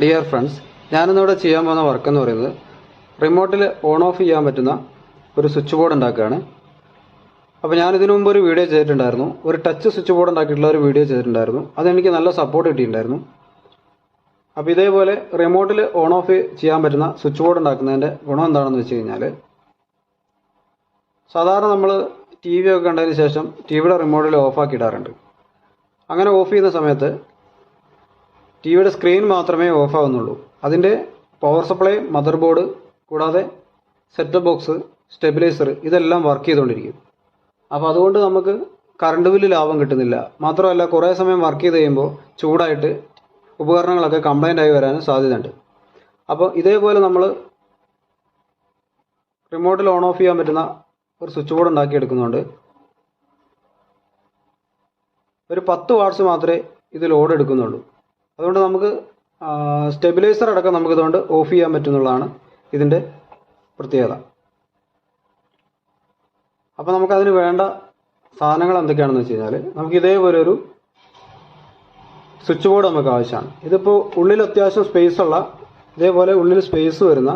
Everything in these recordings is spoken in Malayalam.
ഡിയർ ഫ്രണ്ട്സ് ഞാനിന്നിവിടെ ചെയ്യാൻ പോകുന്ന വർക്ക് എന്ന് പറയുന്നത് റിമോട്ടിൽ ഓൺ ഓഫ് ചെയ്യാൻ പറ്റുന്ന ഒരു സ്വിച്ച് ബോർഡ് ഉണ്ടാക്കുകയാണ്. അപ്പോൾ ഞാൻ ഇതിനു മുമ്പ് ഒരു വീഡിയോ ചെയ്തിട്ടുണ്ടായിരുന്നു. ഒരു ടച്ച് സ്വിച്ച് ബോർഡ് ഉണ്ടാക്കിയിട്ടുള്ള ഒരു വീഡിയോ ചെയ്തിട്ടുണ്ടായിരുന്നു. അതെനിക്ക് നല്ല സപ്പോർട്ട് കിട്ടിയിട്ടുണ്ടായിരുന്നു. അപ്പോൾ ഇതേപോലെ റിമോട്ടിൽ ഓൺ ഓഫ് ചെയ്യാൻ പറ്റുന്ന സ്വിച്ച് ബോർഡ് ഉണ്ടാക്കുന്നതിന്റെ ഗുണം എന്താണെന്ന് വെച്ച് കഴിഞ്ഞാൽ സാധാരണ നമ്മൾ ടി വി ഒക്കെ കണ്ടതിന് ശേഷം ടി വിയുടെ റിമോട്ടിൽ ഓഫാക്കിയിടാറുണ്ട് അങ്ങനെ ഓഫ് ചെയ്യുന്ന സമയത്ത് ടി വിയുടെ സ്ക്രീൻ മാത്രമേ ഓഫ് ആവുന്നുള്ളൂ അതിന്റെ പവർ സപ്ലൈ മദർ ബോർഡ് കൂടാതെ സെറ്റ് ബോക്സ് സ്റ്റെബിലൈസർ ഇതെല്ലാം വർക്ക് ചെയ്തുകൊണ്ടിരിക്കും അപ്പോൾ അതുകൊണ്ട് നമുക്ക് കറണ്ട് ബില്ല് ലാഭം കിട്ടുന്നില്ല. മാത്രമല്ല കുറേ സമയം വർക്ക് ചെയ്ത് കഴിയുമ്പോൾ ചൂടായിട്ട് ഉപകരണങ്ങളൊക്കെ കംപ്ലൈന്റ് ആയി വരാനും സാധ്യതയുണ്ട്. അപ്പോൾ ഇതേപോലെ നമ്മൾ റിമോട്ടിൽ ഓൺ ഓഫ് ചെയ്യാൻ പറ്റുന്ന ഒരു സ്വിച്ച് ബോർഡ് ഉണ്ടാക്കി എടുക്കുന്നുണ്ട് ഒരു പത്ത് വാട്ട്സ് മാത്രമേ ഇത് ലോഡ് എടുക്കുന്നുള്ളൂ. അതുകൊണ്ട് നമുക്ക് സ്റ്റെബിലൈസർ അടക്കം നമുക്ക് ഇതുകൊണ്ട് ഓഫ് ചെയ്യാൻ പറ്റുന്നുള്ളതാണ് ഇതിന്റെ പ്രത്യേകത. അപ്പോൾ നമുക്കതിന് വേണ്ട സാധനങ്ങൾ എന്തൊക്കെയാണെന്ന് വെച്ച് കഴിഞ്ഞാൽ നമുക്ക് ഇതേപോലെ ഒരു സ്വിച്ച് ബോർഡ് നമുക്ക് ആവശ്യമാണ്. ഇതിപ്പോൾ ഉള്ളിൽ അത്യാവശ്യം സ്പേസ് ഉള്ള ഇതേപോലെ ഉള്ളിൽ സ്പേസ് വരുന്ന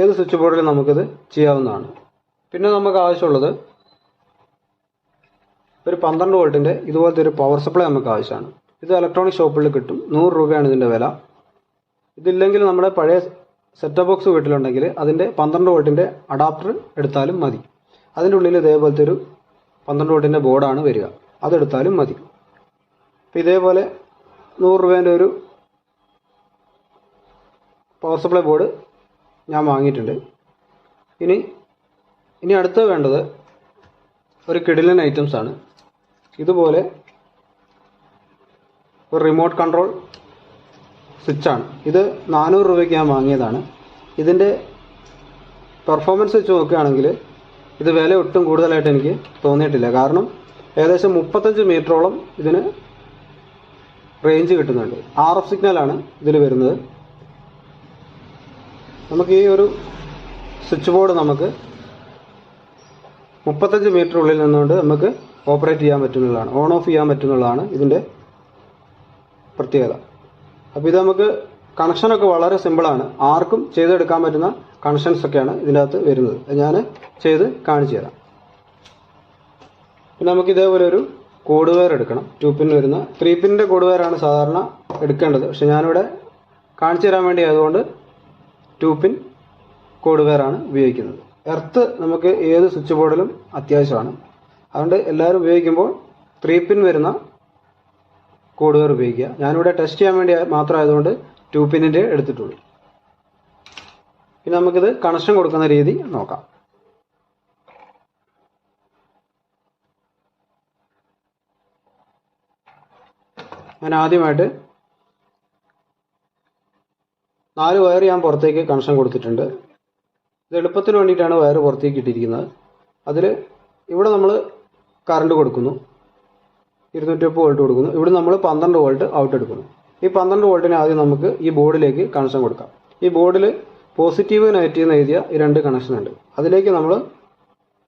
ഏത് സ്വിച്ച് ബോർഡിലും നമുക്കിത് ചെയ്യാവുന്നതാണ്. പിന്നെ നമുക്ക് ആവശ്യമുള്ളത് ഒരു പന്ത്രണ്ട് വോൾട്ടിന്റെ ഇതുപോലത്തെ ഒരു പവർ സപ്ലൈ നമുക്ക് ആവശ്യമാണ്. ഇത് ഇലക്ട്രോണിക് ഷോപ്പിൽ കിട്ടും. നൂറ് രൂപയാണ് ഇതിന്റെ വില. ഇതില്ലെങ്കിൽ നമ്മുടെ പഴയ സെറ്റ് ബോക്സ് വീട്ടിലുണ്ടെങ്കിൽ അതിന്റെ പന്ത്രണ്ട് വോൾട്ടിന്റെ അഡാപ്റ്റർ എടുത്താലും മതി. അതിന്റെ ഉള്ളിൽ ഇതേപോലത്തെ ഒരു പന്ത്രണ്ട് വോൾട്ടിന്റെ ബോർഡാണ് വരിക. അതെടുത്താലും മതി. അപ്പോൾ ഇതേപോലെ നൂറ് രൂപേന്റെ ഒരു പവർ സപ്ലൈ ബോർഡ് ഞാൻ വാങ്ങിയിട്ടുണ്ട്. ഇനി ഇനി അടുത്ത് വേണ്ടത് ഒരു കിടിലൻ ഐറ്റംസ് ആണ്. ഇതുപോലെ ഒരു റിമോട്ട് കൺട്രോൾ സ്വിച്ചാണ് ഇത് നാനൂറ് രൂപയ്ക്ക് ഞാൻ വാങ്ങിയതാണ്. ഇതിന്റെ പെർഫോമൻസ് വെച്ച് നോക്കുകയാണെങ്കിൽ ഇത് വില ഒട്ടും കൂടുതലായിട്ട് എനിക്ക് തോന്നിയിട്ടില്ല. കാരണം ഏകദേശം മുപ്പത്തഞ്ച് മീറ്ററോളം ഇതിന് റേഞ്ച് കിട്ടുന്നുണ്ട്. ആർ എഫ് സിഗ്നലാണ് ഇതിൽ വരുന്നത്. നമുക്ക് ഈ ഒരു സ്വിച്ച് ബോർഡ് നമുക്ക് മുപ്പത്തഞ്ച് മീറ്റർ ഉള്ളിൽ നിന്നുകൊണ്ട് നമുക്ക് ഓപ്പറേറ്റ് ചെയ്യാൻ പറ്റുന്നതാണ് ഓൺ ഓഫ് ചെയ്യാൻ പറ്റുന്നതാണ് ഇതിന്റെ പ്രത്യേകത. അപ്പോൾ ഇത് നമുക്ക് കണക്ഷനൊക്കെ വളരെ സിമ്പിളാണ് ആർക്കും ചെയ്തെടുക്കാൻ പറ്റുന്ന കണക്ഷൻസ് ഒക്കെയാണ് ഇതിന്റെ അകത്ത് വരുന്നത് ഞാൻ ചെയ്ത് കാണിച്ചു തരാം. പിന്നെ നമുക്ക് ഇതേപോലെ ഒരു കോഡ് വയർ എടുക്കണം. ടു പിൻ വരുന്ന ത്രീ പിന്നിന്റെ കോഡ് വയറാണ് സാധാരണ എടുക്കേണ്ടത്. പക്ഷെ ഞാനിവിടെ കാണിച്ചു തരാൻ വേണ്ടി ആയതുകൊണ്ട് ടു പിൻ കോഡ് വയറാണ് ഉപയോഗിക്കുന്നത്. എർത്ത് നമുക്ക് ഏത് സ്വിച്ച് ബോർഡിലും അത്യാവശ്യമാണ്. അതുകൊണ്ട് എല്ലാവരും ഉപയോഗിക്കുമ്പോൾ ത്രീ പിൻ വരുന്ന കോഡുകൾ ഉപയോഗിക്കുക. ഞാനിവിടെ ടെസ്റ്റ് ചെയ്യാൻ വേണ്ടി മാത്രമായതുകൊണ്ട് ടു പിന്നിന്റെ എടുത്തിട്ടുള്ളൂ. ഇനി നമുക്കിത് കണക്ഷൻ കൊടുക്കുന്ന രീതി നോക്കാം. ഞാൻ ആദ്യമായിട്ട് നാല് വയർ ഞാൻ പുറത്തേക്ക് കണക്ഷൻ കൊടുത്തിട്ടുണ്ട്. ഇത് എളുപ്പത്തിന് വേണ്ടിയിട്ടാണ് വയർ പുറത്തേക്ക് ഇട്ടിരിക്കുന്നത്. അതിൽ ഇവിടെ നമ്മൾ കറണ്ട് കൊടുക്കുന്നു. ഇരുന്നൂറ്റി മുപ്പത് വോൾട്ട് കൊടുക്കുന്നു. ഇവിടെ നമ്മൾ പന്ത്രണ്ട് വോൾട്ട് ഔട്ട് എടുക്കുന്നു. ഈ പന്ത്രണ്ട് വോൾട്ടിന് ആദ്യം നമുക്ക് ഈ ബോർഡിലേക്ക് കണക്ഷൻ കൊടുക്കാം. ഈ ബോർഡിൽ പോസിറ്റീവ് നെഗറ്റീവ് എന്ന് എഴുതിയ രണ്ട് കണക്ഷൻ ഉണ്ട്. അതിലേക്ക് നമ്മൾ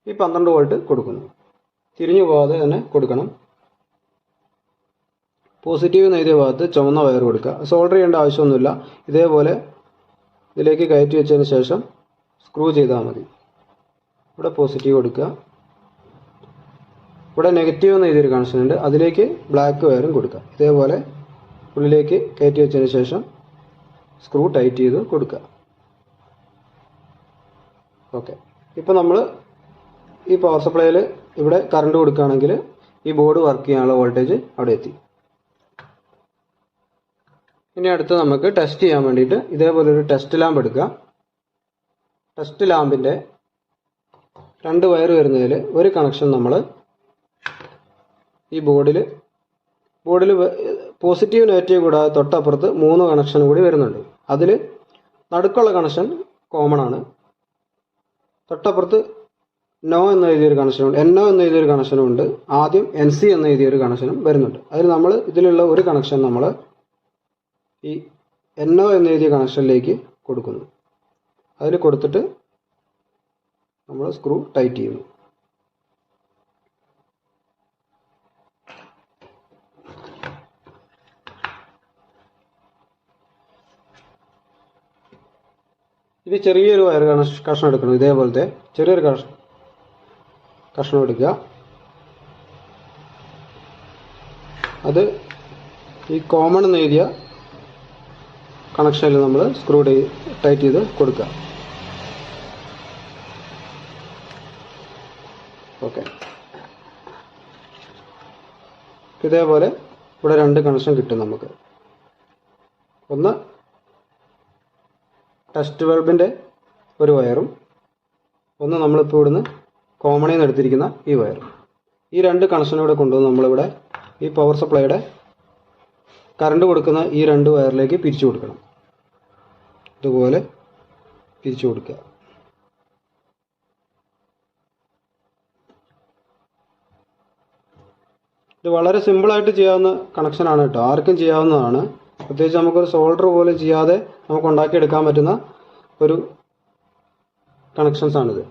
ഈ പന്ത്രണ്ട് വോൾട്ട് കൊടുക്കുന്നു. തിരിഞ്ഞു പോകാതെ തന്നെ കൊടുക്കണം. പോസിറ്റീവ് എന്ന് ഭാഗത്ത് ചുവന്ന വയർ കൊടുക്കുക. സോൾഡർ ചെയ്യേണ്ട ആവശ്യമൊന്നുമില്ല. ഇതേപോലെ ഇതിലേക്ക് കയറ്റി വെച്ചതിന് ശേഷം സ്ക്രൂ ചെയ്താൽ മതി. ഇവിടെ പോസിറ്റീവ് കൊടുക്കുക. ഇവിടെ നെഗറ്റീവ് എന്ന് എഴുതിയൊരു കണക്ഷൻ ഉണ്ട്. അതിലേക്ക് ബ്ലാക്ക് വയറും കൊടുക്കുക. ഇതേപോലെ ഉള്ളിലേക്ക് കയറ്റി വെച്ചതിന് ശേഷം സ്ക്രൂ ടൈറ്റ് ചെയ്ത് കൊടുക്കുക. ഓക്കെ ഇപ്പോൾ നമ്മൾ ഈ പവർ സപ്ലൈയിൽ ഇവിടെ കറണ്ട് കൊടുക്കുകയാണെങ്കിൽ ഈ ബോർഡ് വർക്ക് ചെയ്യാനുള്ള വോൾട്ടേജ് അവിടെ എത്തി. ഇനി അടുത്ത് നമുക്ക് ടെസ്റ്റ് ചെയ്യാൻ വേണ്ടിയിട്ട് ഇതേപോലെ ഒരു ടെസ്റ്റ് ലാമ്പ് എടുക്കുക. ടെസ്റ്റ് ലാമ്പിന്റെ രണ്ട് വയർ വരുന്നതിൽ ഒരു കണക്ഷൻ നമ്മൾ ഈ ബോർഡിൽ ബോർഡിൽ പോസിറ്റീവ് നെഗറ്റീവ് കൂടാതെ തൊട്ടപ്പുറത്ത് മൂന്ന് കണക്ഷൻ കൂടി വരുന്നുണ്ട്. അതിൽ നടുക്കുള്ള കണക്ഷൻ കോമൺ ആണ്. തൊട്ടപ്പുറത്ത് നോ എന്ന് എഴുതിയൊരു കണക്ഷനുണ്ട് എൻ ഒ എന്ന് എഴുതിയൊരു കണക്ഷനും ഉണ്ട്. ആദ്യം എൻ സി എന്ന് എഴുതിയൊരു കണക്ഷനും വരുന്നുണ്ട്. അതിൽ നമ്മൾ ഇതിലുള്ള ഒരു കണക്ഷൻ നമ്മൾ ഈ എൻ ഒ എന്ന് എഴുതിയ കണക്ഷനിലേക്ക് കൊടുക്കുന്നു. അതിൽ കൊടുത്തിട്ട് നമ്മൾ സ്ക്രൂ ടൈറ്റ് ചെയ്യുന്നു. ഇനി ചെറിയൊരു വയർ കഷ്ണം എടുക്കണം ഇതേപോലത്തെ ചെറിയൊരു കഷ് കഷ്ണം എടുക്കുക. അത് ഈ കോമൺ എന്ന് എഴുതിയ കണക്ഷനിൽ നമ്മൾ സ്ക്രൂ ടൈറ്റ് ചെയ്ത് കൊടുക്കുക. ഓക്കെ ഇതേപോലെ ഇവിടെ രണ്ട് കണക്ഷൻ കിട്ടും നമുക്ക്. ഒന്ന് ടെസ്റ്റ് ബൾബിന്റെ ഒരു വയറും. ഒന്ന് നമ്മളിപ്പോൾ ഇവിടുന്ന് കോമണിൽ നിന്ന് എടുത്തിരിക്കുന്ന ഈ വയറും. ഈ രണ്ട് കണക്ഷനും ഇവിടെ കൊണ്ടുവന്ന് നമ്മളിവിടെ ഈ പവർ സപ്ലൈയുടെ കറണ്ട് കൊടുക്കുന്ന ഈ രണ്ട് വയറിലേക്ക് പിരിച്ചു കൊടുക്കണം. ഇതുപോലെ പിരിച്ചു കൊടുക്കുക. ഇത് വളരെ സിമ്പിളായിട്ട് ചെയ്യാവുന്ന കണക്ഷനാണ് കേട്ടോ. ആർക്കും ചെയ്യാവുന്നതാണ്. പ്രത്യേകിച്ച് നമുക്കൊരു സോൾഡർ പോലെ ചെയ്യാതെ നമുക്ക് ഉണ്ടാക്കിയെടുക്കാൻ പറ്റുന്ന ഒരു കണക്ഷൻസ് ആണിത്.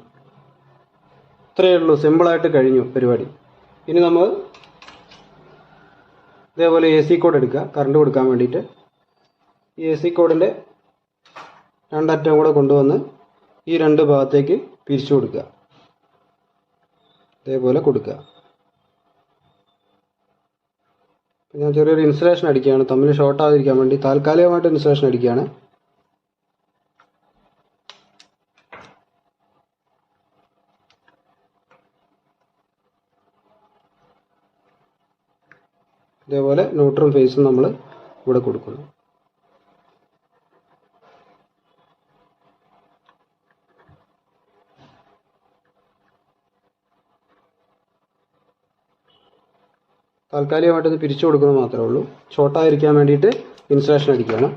ഇത്രയേ ഉള്ളൂ. സിമ്പിളായിട്ട് കഴിഞ്ഞു പരിപാടി. ഇനി നമ്മൾ ഇതേപോലെ എ സി കോഡ് എടുക്കുക. കറണ്ട് കൊടുക്കാൻ വേണ്ടിയിട്ട്. ഈ എ സി കോഡിന്റെ രണ്ടറ്റം കൂടെ കൊണ്ടുവന്ന് ഈ രണ്ട് ഭാഗത്തേക്ക് പിരിച്ചു കൊടുക്കുക. ഇതേപോലെ കൊടുക്കുക. ഞാൻ ചെറിയൊരു ഇൻസുലേഷൻ അടിക്കുകയാണ്. തമ്മിൽ ഷോർട്ട് ആകാതിരിക്കാൻ വേണ്ടി താൽക്കാലികമായിട്ട് ഇൻസുലേഷൻ അടിക്കുകയാണ്. ഇതേപോലെ ന്യൂട്രൽ ഫേസും നമ്മൾ ഇവിടെ കൊടുക്കുന്നു. താൽക്കാലികമായിട്ട് ഇത് പിരിച്ചു കൊടുക്കുന്നത് മാത്രമേ ഉള്ളൂ. ഷോർട്ടായിരിക്കാൻ വേണ്ടിയിട്ട് ഇൻസുലേഷൻ അടിക്കുകയാണ്.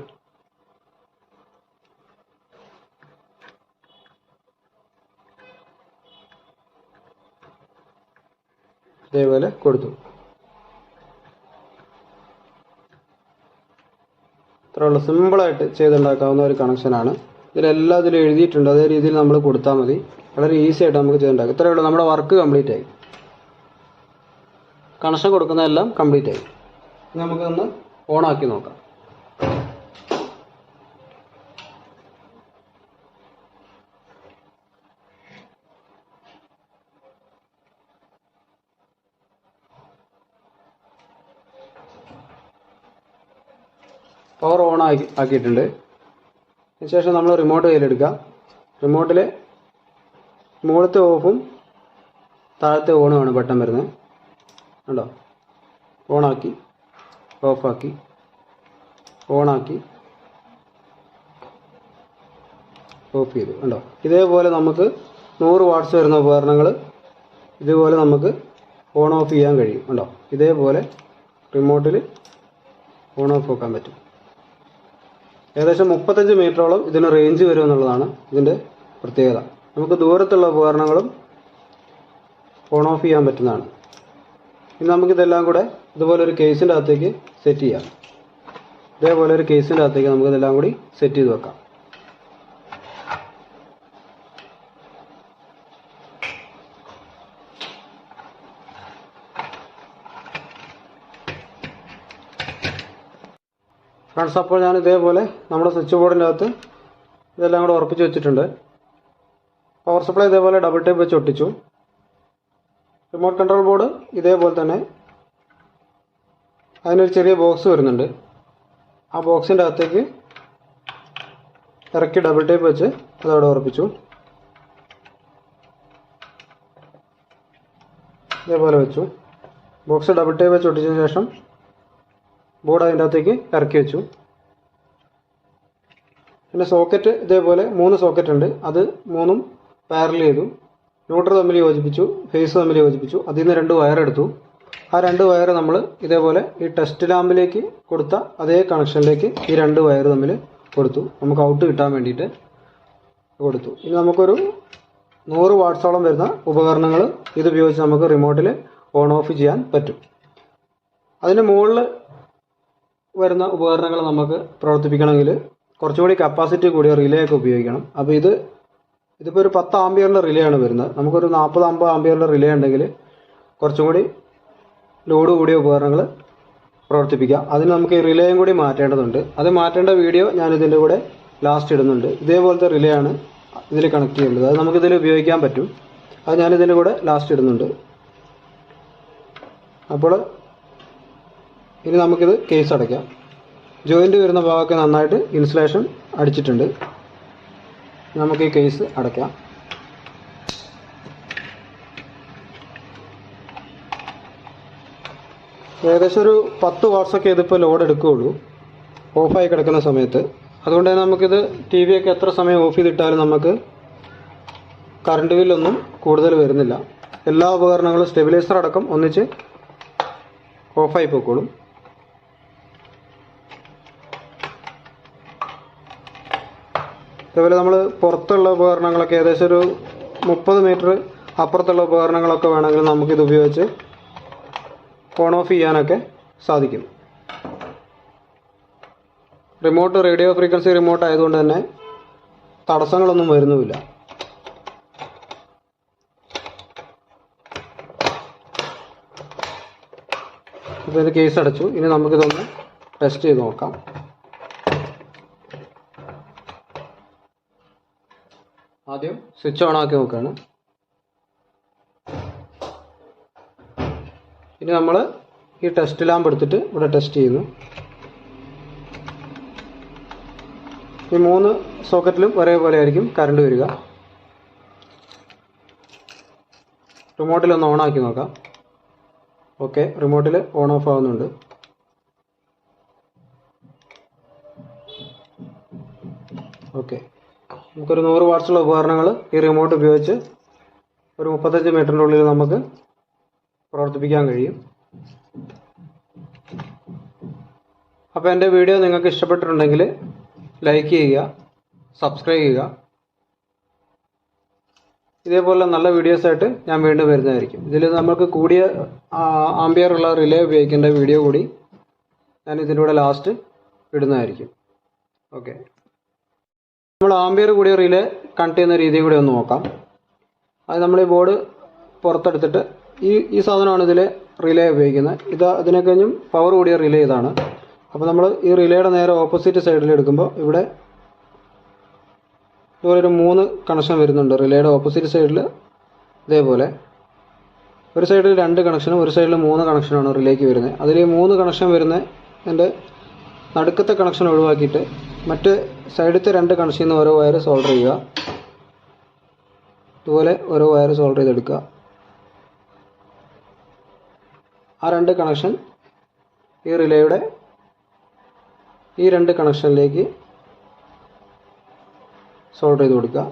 ഇതേപോലെ കൊടുത്തു. ഇത്രയുള്ള. സിമ്പിളായിട്ട് ചെയ്തുണ്ടാക്കാവുന്ന ഒരു കണക്ഷനാണ് ഇതിലെല്ലാം ഇതിൽ എഴുതിയിട്ടുണ്ട്. അതേ രീതിയിൽ നമ്മൾ കൊടുത്താൽ മതി. വളരെ ഈസി ആയിട്ട് നമുക്ക് ചെയ്തുണ്ടാക്കാം. ഇത്രയേ ഉള്ളൂ. നമ്മുടെ വർക്ക് കംപ്ലീറ്റ് ആയി. കണക്ഷൻ കൊടുക്കുന്നതെല്ലാം കംപ്ലീറ്റ് ആയി. നമുക്കൊന്ന് ഓണാക്കി നോക്കാം. പവർ ഓൺ ആക്കി ആക്കിയിട്ടുണ്ട്. അതിനുശേഷം നമ്മൾ റിമോട്ട് കയ്യിലെടുക്കുക റിമോട്ടിൽ മുകളിലത്തെ ഓഫും താഴത്തെ ഓണുമാണ് ബട്ടൺ വരുന്നത്. കണ്ടോ? ഓണാക്കി ഓഫാക്കി ഓണാക്കി ഓഫ് ചെയ്തു. കണ്ടോ? ഇതേപോലെ നമുക്ക് നൂറ് വാട്ട്സ് വരുന്ന ഉപകരണങ്ങൾ ഇതുപോലെ നമുക്ക് ഓൺ ഓഫ് ചെയ്യാൻ കഴിയും. കണ്ടോ? ഇതേപോലെ റിമോട്ടിൽ ഓൺ ഓഫ് ആക്കാൻ പറ്റും. ഏകദേശം മുപ്പത്തഞ്ച് മീറ്ററോളം ഇതിന് റേഞ്ച് വരും എന്നുള്ളതാണ് ഇതിന്റെ പ്രത്യേകത. നമുക്ക് ദൂരത്തുള്ള ഉപകരണങ്ങളും ഓൺ ഓഫ് ചെയ്യാൻ പറ്റുന്നതാണ്. ഇനി നമുക്കിതെല്ലാം കൂടെ ഇതുപോലെ ഒരു കേസിന്റെ അകത്തേക്ക് സെറ്റ് ചെയ്യാം. ഇതേപോലെ ഒരു കേസിന്റെ അകത്തേക്ക് നമുക്കിതെല്ലാം കൂടി സെറ്റ് ചെയ്ത് വെക്കാം. ഫ്രണ്ട്സ് അപ്പോൾ ഞാൻ ഇതേപോലെ നമ്മുടെ സ്വിച്ച് ബോർഡിന്റെ അകത്ത് ഇതെല്ലാം കൂടെ ഉറപ്പിച്ച് വെച്ചിട്ടുണ്ട്. പവർ സപ്ലൈ ഇതേപോലെ ഡബിൾ ടേപ്പ് വെച്ച് ഒട്ടിച്ചു. റിമോട്ട് കൺട്രോൾ ബോർഡ് ഇതേപോലെ തന്നെ അതിനൊരു ചെറിയ ബോക്സ് വരുന്നുണ്ട്. ആ ബോക്സിന്റെ അകത്തേക്ക് ഇറക്കി ഡബിൾ ടേപ്പ് വെച്ച് അതവിടെ ഉറപ്പിച്ചു. ഇതേപോലെ വെച്ചു. ബോക്സ് ഡബിൾ ടേപ്പ് വെച്ച് ഒട്ടിച്ചതിന് ശേഷം ബോർഡ് അതിന്റെ അകത്തേക്ക് ഇറക്കി വെച്ചു. പിന്നെ സോക്കറ്റ് ഇതേപോലെ മൂന്ന് സോക്കറ്റ് ഉണ്ട്. അത് മൂന്നും പാരൽ ചെയ്തു. ന്യൂട്രൽ തമ്മിൽ യോജിപ്പിച്ചു ഫേസ് തമ്മിൽ യോജിപ്പിച്ചു അതിൽ നിന്ന് രണ്ട് വയർ എടുത്തു. ആ രണ്ട് വയർ നമ്മൾ ഇതേപോലെ ഈ ടെസ്റ്റ് ലാമ്പിലേക്ക് കൊടുത്ത അതേ കണക്ഷനിലേക്ക് ഈ രണ്ട് വയർ തമ്മിൽ കൊടുത്തു. നമുക്ക് ഔട്ട് കിട്ടാൻ വേണ്ടിയിട്ട് കൊടുത്തു. ഇനി നമുക്കൊരു നൂറ് വാട്ട്സോളം വരുന്ന ഉപകരണങ്ങൾ ഇതുപയോഗിച്ച് നമുക്ക് റിമോട്ടിൽ ഓൺ ഓഫ് ചെയ്യാൻ പറ്റും. അതിന് മുകളിൽ വരുന്ന ഉപകരണങ്ങൾ നമുക്ക് പ്രവർത്തിപ്പിക്കണമെങ്കിൽ കുറച്ചുകൂടി കപ്പാസിറ്റി കൂടിയ റിലേ ഒക്കെ ഉപയോഗിക്കണം. അപ്പോൾ ഇത് ഇതിപ്പോൾ ഒരു പത്ത് ആംബിയറിന്റെ റിലേ ആണ് വരുന്നത്. നമുക്കൊരു നാൽപ്പത് അമ്പത് ആംബിയറിന്റെ റിലേ ഉണ്ടെങ്കിൽ കുറച്ചും കൂടി ലോഡ് കൂടിയ ഉപകരണങ്ങൾ പ്രവർത്തിപ്പിക്കാം. അതിന് നമുക്ക് ഈ റിലേയും കൂടി മാറ്റേണ്ടതുണ്ട്. അത് മാറ്റേണ്ട വീഡിയോ ഞാൻ ഇതിന്റെ കൂടെ ലാസ്റ്റ് ഇടുന്നുണ്ട്. ഇതേപോലത്തെ റിലേ ആണ് ഇതിൽ കണക്ട് ചെയ്യേണ്ടത്. അത് നമുക്കിതിൽ ഉപയോഗിക്കാൻ പറ്റും. അത് ഞാൻ ഞാനിതിന്റെ കൂടെ ലാസ്റ്റ് ഇടുന്നുണ്ട്. അപ്പോൾ ഇനി നമുക്കിത് കേസ് അടയ്ക്കാം. ജോയിന്റ് വരുന്ന ഭാഗമൊക്കെ നന്നായിട്ട് ഇൻസുലേഷൻ അടിച്ചിട്ടുണ്ട്. നമുക്ക് ഈ കേസ് അടയ്ക്കാം. ഏകദേശം ഒരു പത്ത് വാട്സൊക്കെ ഇതിപ്പോൾ ലോഡ് എടുക്കുകയുള്ളൂ. ഓഫായി കിടക്കുന്ന സമയത്ത്. അതുകൊണ്ട് തന്നെ നമുക്കിത് ടി വി ഒക്കെ എത്ര സമയം ഓഫ് ചെയ്തിട്ടാലും നമുക്ക് കറണ്ട് ബില്ലൊന്നും കൂടുതൽ വരുന്നില്ല. എല്ലാ ഉപകരണങ്ങളും സ്റ്റെബിലൈസർ അടക്കം ഒന്നിച്ച് ഓഫായി പോയിക്കോളും. അതേപോലെ നമ്മൾ പുറത്തുള്ള ഉപകരണങ്ങളൊക്കെ ഏകദേശം ഒരു മുപ്പത് മീറ്റർ അപ്പുറത്തുള്ള ഉപകരണങ്ങളൊക്കെ വേണമെങ്കിൽ നമുക്കിത് ഉപയോഗിച്ച് ഓൺ ഓഫ് ചെയ്യാനൊക്കെ സാധിക്കും. റിമോട്ട് റേഡിയോ ഫ്രീക്വൻസി റിമോട്ട് ആയതുകൊണ്ട് തന്നെ തടസ്സങ്ങളൊന്നും വരുന്നുമില്ല. ഇതിന്റെ ഇത് കേസ് അടച്ചു. ഇനി നമുക്കിതൊന്ന് ടെസ്റ്റ് ചെയ്ത് നോക്കാം. ആദ്യം സ്വിച്ച് ഓൺ ആക്കി നോക്കുകയാണ് ഇനി നമ്മൾ ഈ ടെസ്റ്റ് ലാമ്പ് എടുത്തിട്ട് ഇവിടെ ടെസ്റ്റ് ചെയ്യുന്നു. ഈ മൂന്ന് സോക്കറ്റിലും ഒരേപോലെ ആയിരിക്കും കറണ്ട് വരിക. റിമോട്ടിൽ ഒന്ന് ഓൺ ആക്കി നോക്കാം. ഓക്കെ റിമോട്ടിൽ ഓൺ ഓഫ് ആവുന്നുണ്ട്. നമുക്കൊരു നൂറ് വാട്ട്സുള്ള ഉപകരണങ്ങൾ ഈ റിമോട്ട് ഉപയോഗിച്ച് ഒരു മുപ്പത്തഞ്ച് മീറ്ററിന്റെ ഉള്ളിൽ നമുക്ക് പ്രവർത്തിപ്പിക്കാൻ കഴിയും. അപ്പോൾ എന്റെ വീഡിയോ നിങ്ങൾക്ക് ഇഷ്ടപ്പെട്ടിട്ടുണ്ടെങ്കിൽ ലൈക്ക് ചെയ്യുക സബ്സ്ക്രൈബ് ചെയ്യുക. ഇതേപോലെ നല്ല വീഡിയോസായിട്ട് ഞാൻ വീണ്ടും വരുന്നതായിരിക്കും. ഇതിൽ നമുക്ക് കൂടിയ ആംബിയർ ഉള്ള റിലേ ഉപയോഗിക്കേണ്ട വീഡിയോ കൂടി ഞാൻ ഇതിന്റെ കൂടെ ലാസ്റ്റ് ഇടുന്നതായിരിക്കും. ഓക്കെ നമ്മൾ ആംബിയർ കൂടിയ റിലേ കണക്ട് ചെയ്യുന്ന രീതി കൂടി ഒന്ന് നോക്കാം. അത് നമ്മൾ ഈ ബോർഡ് പുറത്തെടുത്തിട്ട് ഈ ഈ സാധനമാണ് ഇതിൽ റിലേ ഉപയോഗിക്കുന്നത്. ഇത് അതിനെ കഴിഞ്ഞും പവർ കൂടിയ റിലേ ഇതാണ്. അപ്പോൾ നമ്മൾ ഈ റിലേയുടെ നേരെ ഓപ്പോസിറ്റ് സൈഡിൽ എടുക്കുമ്പോൾ ഇവിടെ ഇതുപോലെ ഒരു മൂന്ന് കണക്ഷൻ വരുന്നുണ്ട്. റിലേയുടെ ഓപ്പോസിറ്റ് സൈഡിൽ ഇതേപോലെ. ഒരു സൈഡിൽ രണ്ട് കണക്ഷനും ഒരു സൈഡിൽ മൂന്ന് കണക്ഷനാണ് റിലേക്ക് വരുന്നത്. അതിൽ ഈ മൂന്ന് കണക്ഷൻ വരുന്ന എന്റെ നടുക്കത്തെ കണക്ഷൻ ഒഴിവാക്കിയിട്ട് മറ്റ് സൈഡിലത്തെ രണ്ട് കണക്ഷനിൽ നിന്ന് ഓരോ വയർ സോൾഡർ ചെയ്യുക. ഇതുപോലെ ഓരോ വയർ സോൾഡർ ചെയ്തെടുക്കുക. ആ രണ്ട് കണക്ഷൻ ഈ റിലേയുടെ ഈ രണ്ട് കണക്ഷനിലേക്ക് സോൾഡർ ചെയ്ത് കൊടുക്കുക.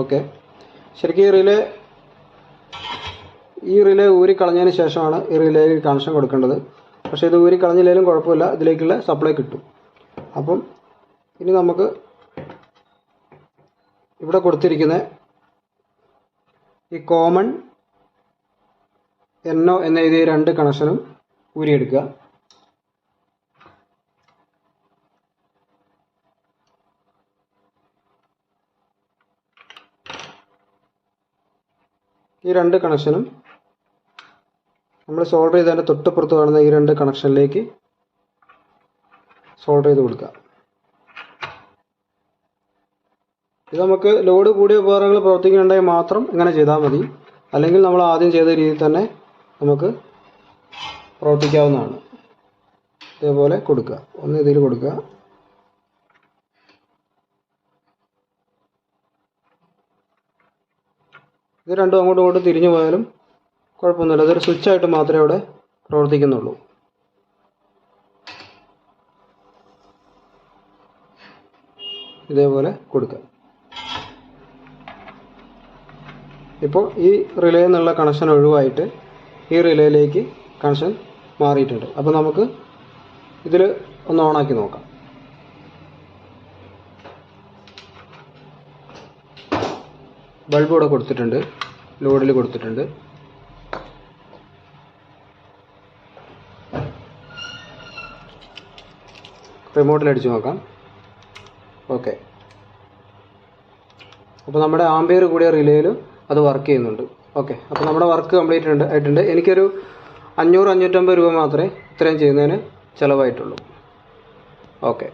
ഓക്കെ. ശരിക്കും ഈ റിലേ ഈ റിലേ ഊരി കളഞ്ഞതിന് ശേഷമാണ് ഈ റിലേയിൽ കണക്ഷൻ കൊടുക്കേണ്ടത്. പക്ഷേ ഇത് ഊരി കളഞ്ഞില്ലെങ്കിലും കുഴപ്പമില്ല. ഇതിലേക്കുള്ള സപ്ലൈ കിട്ടും. അപ്പം ഇനി നമുക്ക് ഇവിടെ കൊടുത്തിരിക്കുന്ന ഈ കോമൺ എന്നോ എന്ന രണ്ട് കണക്ഷനും ഊരിയെടുക്കുക. ഈ രണ്ട് കണക്ഷനും നമ്മൾ സോൾഡർ ചെയ്തതിന്റെ തൊട്ടപ്പുറത്ത് കാണുന്ന ഈ രണ്ട് കണക്ഷനിലേക്ക് സോൾഡർ ചെയ്ത് കൊടുക്കുക. ഇത് നമുക്ക് ലോഡ് കൂടിയ ഉപകരണങ്ങൾ പ്രവർത്തിക്കുന്നുണ്ടെങ്കിൽ മാത്രം ഇങ്ങനെ ചെയ്താൽ മതി. അല്ലെങ്കിൽ നമ്മൾ ആദ്യം ചെയ്ത രീതിയിൽ തന്നെ നമുക്ക് പ്രവർത്തിക്കാവുന്നതാണ്. ഇതേപോലെ കൊടുക്കുക. ഒന്ന് ഇതിൽ കൊടുക്കുക. ഇത് രണ്ടും അങ്ങോട്ടും ഇങ്ങോട്ടും തിരിഞ്ഞു പോയാലും കുഴപ്പമൊന്നുമില്ല. അതൊരു സ്വിച്ചായിട്ട് മാത്രമേ അവിടെ പ്രവർത്തിക്കുന്നുള്ളൂ. ഇതേപോലെ കൊടുക്കുക. ഇപ്പോൾ ഈ റിലേ എന്നുള്ള കണക്ഷൻ ഒഴിവായിട്ട് ഈ റിലേയിലേക്ക് കണക്ഷൻ മാറിയിട്ടുണ്ട്. അപ്പോൾ നമുക്ക് ഇതിൽ ഒന്ന് ഓണാക്കി നോക്കാം. ബൾബ് ഇവിടെ കൊടുത്തിട്ടുണ്ട്. ലോഡിൽ കൊടുത്തിട്ടുണ്ട്. റിമോട്ടിൽ അടിച്ചു നോക്കാം. ഓക്കെ അപ്പോൾ നമ്മുടെ ആംബിയർ കൂടിയ റിലേയിലും അത് വർക്ക് ചെയ്യുന്നുണ്ട്. ഓക്കെ അപ്പോൾ നമ്മുടെ വർക്ക് കംപ്ലീറ്റ് ഉണ്ട് ആയിട്ടുണ്ട്. എനിക്കൊരു അഞ്ഞൂറ് അഞ്ഞൂറ്റമ്പത് രൂപ മാത്രമേ ഇത്രയും ചെയ്യുന്നതിന് ചിലവായിട്ടുള്ളൂ. ഓക്കെ